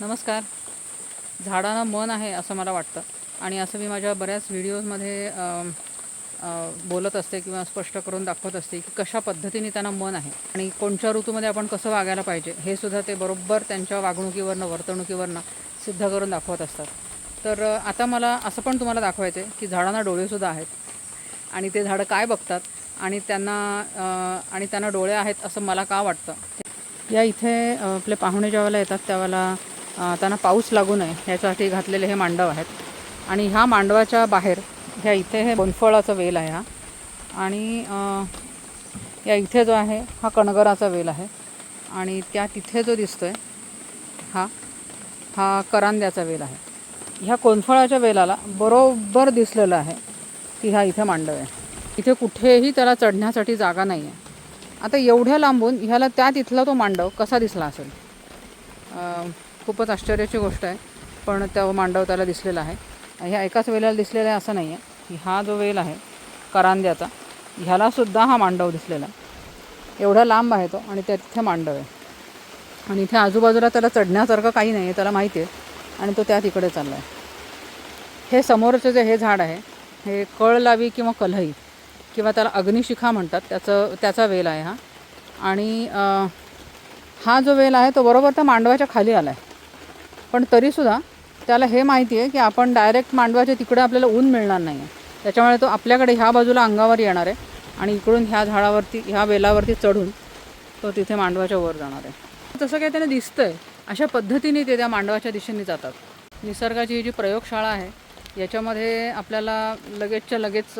नमस्कार. झाडांना मन आहे असं मला वाटतं. आणि असं मी माझ्या बऱ्याच व्हिडिओजमध्ये बोलत असते किंवा स्पष्ट करून दाखवत असते की कशा पद्धतीने त्यांना मन आहे आणि कोणत्या ऋतूमध्ये आपण कसं वागायला पाहिजे हे सुद्धा ते बरोबर त्यांच्या वागणुकीवरनं वर्तणुकीवरनं सिद्ध करून दाखवत असतात. तर आता मला असं पण तुम्हाला दाखवायचं आहे की झाडांना डोळेसुद्धा आहेत. आणि ते झाडं काय बघतात आणि त्यांना आणि त्यांना डोळे आहेत असं मला का वाटतं? या इथे आपले पाहुणे ज्यावेळेला येतात त्यावेळेला त्यांना पाऊस लागू नये याच्यासाठी घातलेले हे मांडव आहेत. आणि ह्या मांडवाच्या बाहेर ह्या इथे हे बोनफळाचा वेल आहे हा. आणि या इथे जो आहे हा कणगराचा वेल आहे. आणि त्या तिथे जो दिसतो आहे हा हा करांद्याचा वेल आहे. ह्या कोनफळाच्या वेलाला बरोबर दिसलेलं आहे की हा इथे मांडव आहे. इथे कुठेही त्याला चढण्यासाठी जागा नाही आहे आता एवढ्या लांबून ह्याला त्या तिथला तो मांडव कसा दिसला असेल? खूपच आश्चर्याची गोष्ट आहे. पण त्या मांडव त्याला दिसलेला आहे. ह्या एकाच वेळेला दिसलेला आहे असं नाही आहे हा जो वेल आहे करांद्याचा ह्यालासुद्धा हा मांडव दिसलेला आहे. एवढा लांब आहे तो आणि त्या तिथे मांडव आहे. आणि इथे आजूबाजूला त्याला चढण्यासारखं काही नाही आहे त्याला माहिती आहे आणि तो त्या तिकडे चालला आहे हे समोरचं जे हे झाड आहे हे कळ लावी किंवा कलई किंवा त्याला अग्निशिखा म्हणतात त्याचं त्याचा वेल आहे हा. आणि हा जो वेल आहे तो बरोबर त्या मांडवाच्या खाली आला आहे पण तरीसुद्धा त्याला हे माहिती आहे की आपण डायरेक्ट मांडवाच्या तिकडे आपल्याला ऊन मिळणार नाही आहे त्याच्यामुळे तो आपल्याकडे ह्या बाजूला अंगावर येणार आहे आणि इकडून ह्या झाडावरती ह्या वेलावरती चढून तो तिथे मांडवाच्या वर जाणार आहे. तसं काही दिसतं आहे अशा पद्धतीने ते त्या मांडवाच्या दिशेने जातात. निसर्गाची ही जी प्रयोगशाळा आहे याच्यामध्ये आपल्याला लगेचच्या लगेच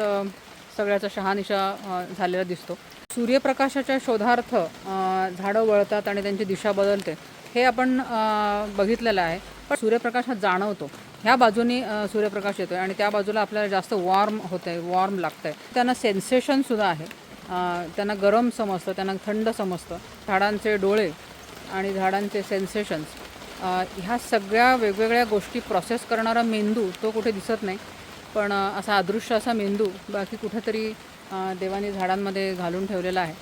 सगळ्याचा शहानिशा झालेला दिसतो. सूर्यप्रकाशाच्या शोधार्थ झाडं वळतात आणि त्यांची दिशा बदलते हे आपण बघितलेलं आहे. पण सूर्यप्रकाश हा जाणवतो. ह्या बाजूनी सूर्यप्रकाश येतो आहे आणि त्या बाजूला आपल्याला जास्त वॉर्म होतं आहे वॉर्म लागतं आहे त्यांना सेन्सेशनसुद्धा आहे त्यांना गरम समजतं त्यांना थंड समजतं. झाडांचे डोळे आणि झाडांचे सेन्सेशन्स ह्या सगळ्या वेगवेगळ्या गोष्टी प्रोसेस करणारा मेंदू तो कुठे दिसत नाही. पण असा अदृश्य असा मेंदू बाकी कुठेतरी देवाने झाडांमध्ये घालून ठेवलेला आहे.